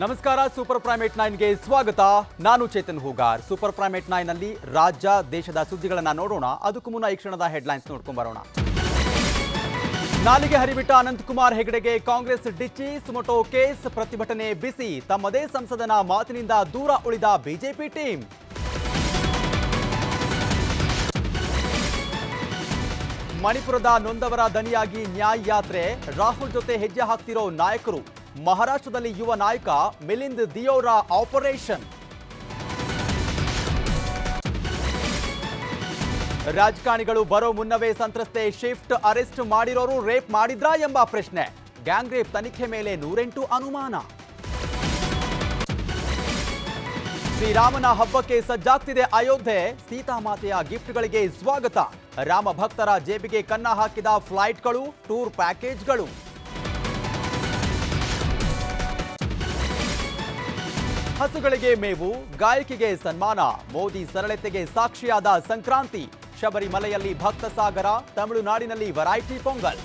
ನಮಸ್ಕಾರ super primate ನೈನ್ಗೆ ಸ್ವಾಗತ. ನಾನು ಚೇತನ್ ಹೂಗಾರ್. ಸೂಪರ್ ಪ್ರೈಮೇಟ್ ನೈನ್ನಲ್ಲಿ ರಾಜ್ಯ, ದೇಶದ ಸುದ್ದಿಗಳನ್ನ ನೋಡೋಣ. ಅದಕ್ಕೂ ಮುನ್ನ ಈ ಕ್ಷಣದ ಹೆಡ್ಲೈನ್ಸ್ ನೋಡ್ಕೊಂಡು ಬರೋಣ. ನಾಲಿಗೆ ಹರಿಬಿಟ್ಟ ಅನಂತಕುಮಾರ್ ಹೆಗಡೆಗೆ ಕಾಂಗ್ರೆಸ್ ಡಿಚ್ಚಿ, ಸುಮಟೋ ಕೇಸ್ ಪ್ರತಿಭಟನೆ ಬಿಸಿ. ತಮ್ಮದೇ ಸಂಸದನ ಮಾತಿನಿಂದ ದೂರ ಉಳಿದ ಬಿಜೆಪಿ ಟೀಮ್. ಮಣಿಪುರದ ನೊಂದವರ ದನಿಯಾಗಿ ನ್ಯಾಯ ಯಾತ್ರೆ. ರಾಹುಲ್ ಜೊತೆ ಹೆಜ್ಜೆ ಹಾಕ್ತಿರೋ ನಾಯಕರು. ಮಹಾರಾಷ್ಟ್ರದಲ್ಲಿ ಯುವ ನಾಯಕ ಮಿಲಿಂದ್ ದಿಯೋರ ಆಪರೇಷನ್. ರಾಜಕಾರಣಿಗಳು ಬರೋ ಮುನ್ನವೇ ಸಂತ್ರಸ್ತೆ ಶಿಫ್ಟ್ ಅರೆಸ್ಟ್ ಮಾಡಿರೋರು ರೇಪ್ ಮಾಡಿದ್ರಾ ಎಂಬ ಪ್ರಶ್ನೆ. ಗ್ಯಾಂಗ್ ರೇಪ್ ತನಿಖೆ ಮೇಲೆ ನೂರೆಂಟು ಅನುಮಾನ. ಶ್ರೀರಾಮನ ಹಬ್ಬಕ್ಕೆ ಸಜ್ಜಾಗ್ತಿದೆ ಅಯೋಧ್ಯೆ. ಸೀತಾಮಾತೆಯ ಗಿಫ್ಟ್ಗಳಿಗೆ ಸ್ವಾಗತ. ರಾಮ ಭಕ್ತರ ಜೇಬಿಗೆ ಕನ್ನ ಹಾಕಿದ ಫ್ಲೈಟ್ಗಳು, ಟೂರ್ ಪ್ಯಾಕೇಜ್ಗಳು. ಹಸುಗಳಿಗೆ ಮೇವು ಗಾಯಕಿಗೆ ಸನ್ಮಾನ ಮೋದಿ ಸರಳತೆಗೆ ಸಾಕ್ಷಿಯಾದ ಸಂಕ್ರಾಂತಿ ಶಬರಿಮಲೆಯಲ್ಲಿ ಭಕ್ತ ಸಾಗರ ತಮಿಳುನಾಡಿನಲ್ಲಿ ವೆರೈಟಿ ಪೊಂಗಲ್